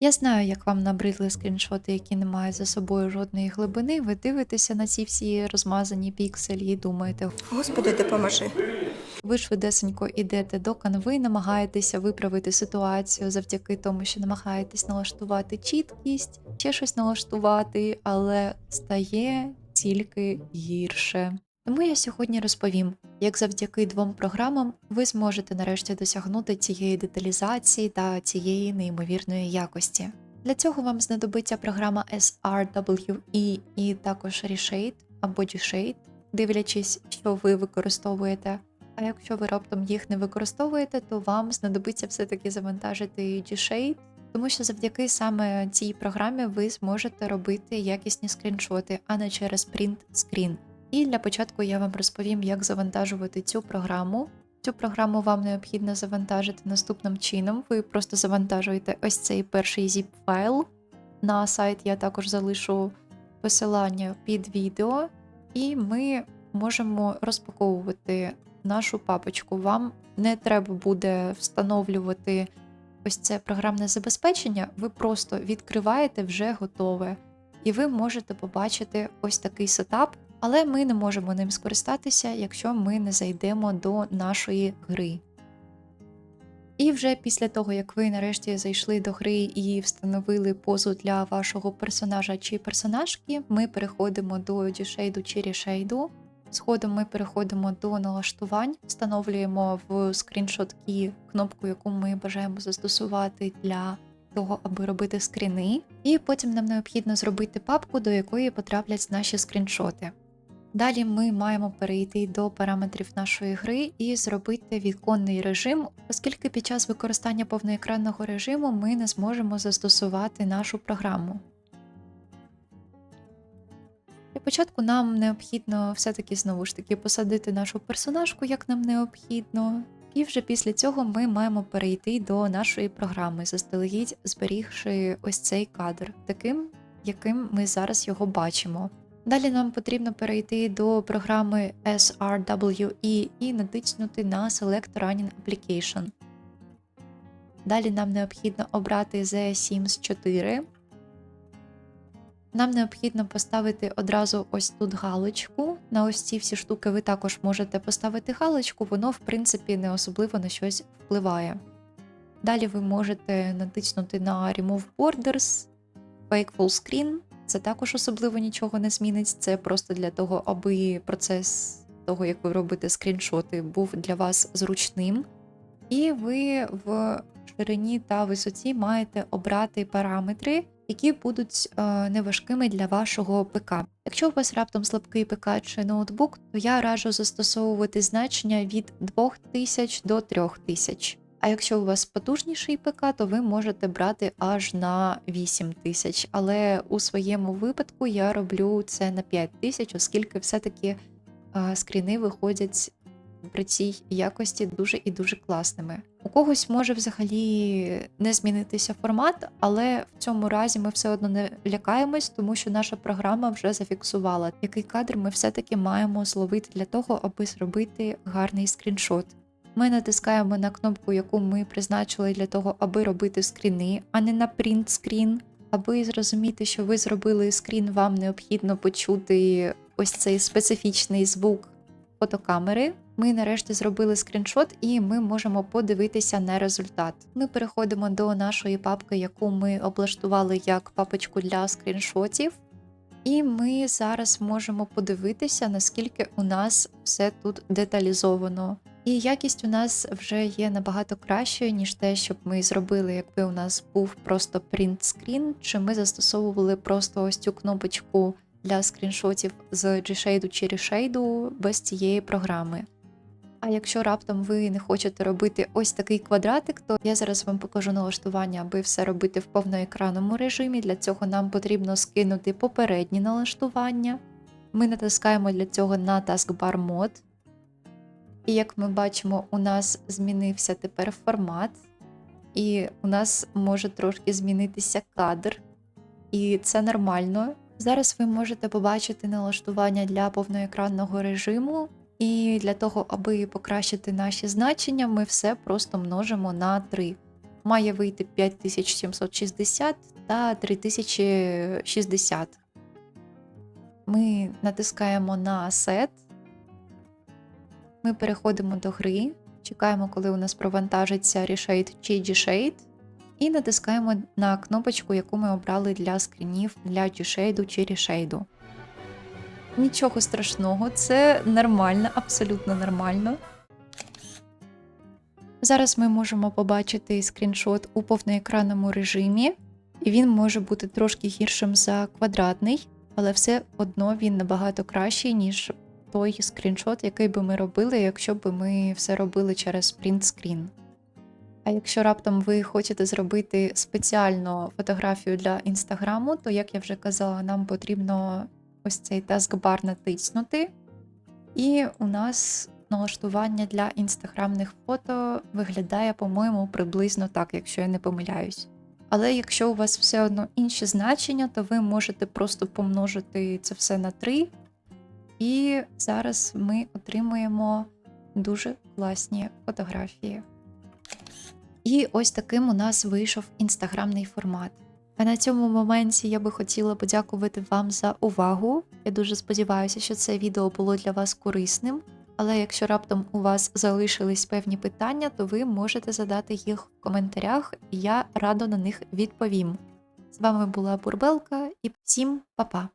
Я знаю, як вам набридли скріншоти, які не мають за собою жодної глибини. Ви дивитеся на ці всі розмазані пікселі і думаєте, Господи, допоможи. ви швидесенько йдете до канви, намагаєтеся виправити ситуацію завдяки тому, що намагаєтесь налаштувати чіткість, ще щось налаштувати, але стає тільки гірше. Тому я сьогодні розповім, як завдяки двом програмам ви зможете нарешті досягнути цієї деталізації та цієї неймовірної якості. Для цього вам знадобиться програма SRWE і також Reshade або G-Shade, дивлячись, що ви використовуєте. А якщо ви раптом їх не використовуєте, то вам знадобиться все-таки завантажити G-Shade, тому що завдяки саме цій програмі ви зможете робити якісні скріншоти, а не через print screen. І для початку я вам розповім, як завантажувати цю програму. Цю програму вам необхідно завантажити наступним чином. Ви просто завантажуєте ось цей перший zip файл. На сайт я також залишу посилання під відео, і ми можемо розпаковувати нашу папочку. Вам не треба буде встановлювати ось це програмне забезпечення, ви просто відкриваєте вже готове. І ви можете побачити ось такий сетап, але ми не можемо ним скористатися, якщо ми не зайдемо до нашої гри. І вже після того, як ви нарешті зайшли до гри і встановили позу для вашого персонажа чи персонажки, ми переходимо до G-Shade чи Reshade. Згодом ми переходимо до налаштувань, встановлюємо в скріншот-кі кнопку, яку ми бажаємо застосувати для того, аби робити скріни. І потім нам необхідно зробити папку, до якої потраплять наші скріншоти. Далі ми маємо перейти до параметрів нашої гри і зробити віконний режим, оскільки під час використання повноекранного режиму ми не зможемо застосувати нашу програму. Для початку нам необхідно все-таки знову ж таки посадити нашу персонажку, як нам необхідно. І вже після цього ми маємо перейти до нашої програми, заздалегідь зберігши ось цей кадр, таким, яким ми зараз його бачимо. Далі нам потрібно перейти до програми SRWE і натиснути на Select Running Application. Далі нам необхідно обрати The Sims 4. Нам необхідно поставити одразу ось тут галочку. На ось ці всі штуки ви також можете поставити галочку, воно, в принципі, не особливо на щось впливає. Далі ви можете натиснути на Remove Borders, Fake Full Screen. Це також особливо нічого не змінить. Це просто для того, аби процес того, як ви робите скріншоти, був для вас зручним. І ви в ширині та висоті маєте обрати параметри, які будуть е, неважкими для вашого ПК. Якщо у вас раптом слабкий ПК чи ноутбук, то я раджу застосовувати значення від 2000 до 3000. А якщо у вас потужніший ПК, то ви можете брати аж на 8000. Але у своєму випадку я роблю це на 5000, оскільки все-таки скріни виходять при цій якості дуже і дуже класними. У когось може взагалі не змінитися формат, але в цьому разі ми все одно не лякаємось, тому що наша програма вже зафіксувала, який кадр ми все-таки маємо зловити для того, аби зробити гарний скріншот. Ми натискаємо на кнопку, яку ми призначили для того, аби робити скріни, а не на принт скрін. Аби зрозуміти, що ви зробили скрін, вам необхідно почути ось цей специфічний звук фотокамери. Ми нарешті зробили скріншот, і ми можемо подивитися на результат. Ми переходимо до нашої папки, яку ми облаштували як папочку для скріншотів. І ми зараз можемо подивитися, наскільки у нас все тут деталізовано. І якість у нас вже є набагато кращою, ніж те, щоб ми зробили, якби у нас був просто screen, чи ми застосовували просто ось цю кнопочку для скріншотів з G-Shade чи Reshade без цієї програми. А якщо раптом ви не хочете робити ось такий квадратик, то я зараз вам покажу налаштування, аби все робити в повноекранному режимі. Для цього нам потрібно скинути попередні налаштування. Ми натискаємо для цього на Taskbar Mode. І як ми бачимо, у нас змінився тепер формат, і у нас може трошки змінитися кадр. І це нормально. Зараз ви можете побачити налаштування для повноекранного режиму. І для того, аби покращити наші значення, ми все просто множимо на 3. має вийти 5760 та 3060. Ми натискаємо на сет. Ми переходимо до гри, чекаємо, коли у нас провантажиться Reshade чи G-Shade, і натискаємо на кнопочку, яку ми обрали для скрінів для G-Shade чи Reshade. Нічого страшного, це нормально, абсолютно нормально. Зараз ми можемо побачити скріншот у повноекранному режимі, і він може бути трошки гіршим за квадратний, але все одно він набагато кращий, ніж той скріншот, який би ми робили, якщо б ми все робили через принтскрін. А якщо раптом ви хочете зробити спеціальну фотографію для інстаграму, то, як я вже казала, нам потрібно ось цей таскбар натиснути. І у нас налаштування для інстаграмних фото виглядає, по-моєму, приблизно так, якщо я не помиляюсь. Але якщо у вас все одно інші значення, то ви можете просто помножити це все на 3. І зараз ми отримуємо дуже класні фотографії. І ось таким у нас вийшов інстаграмний формат. А на цьому моменті я би хотіла подякувати вам за увагу. Я дуже сподіваюся, що це відео було для вас корисним. Але якщо раптом у вас залишились певні питання, то ви можете задати їх в коментарях, і я радо на них відповім. З вами була Бурбелка і всім па-па!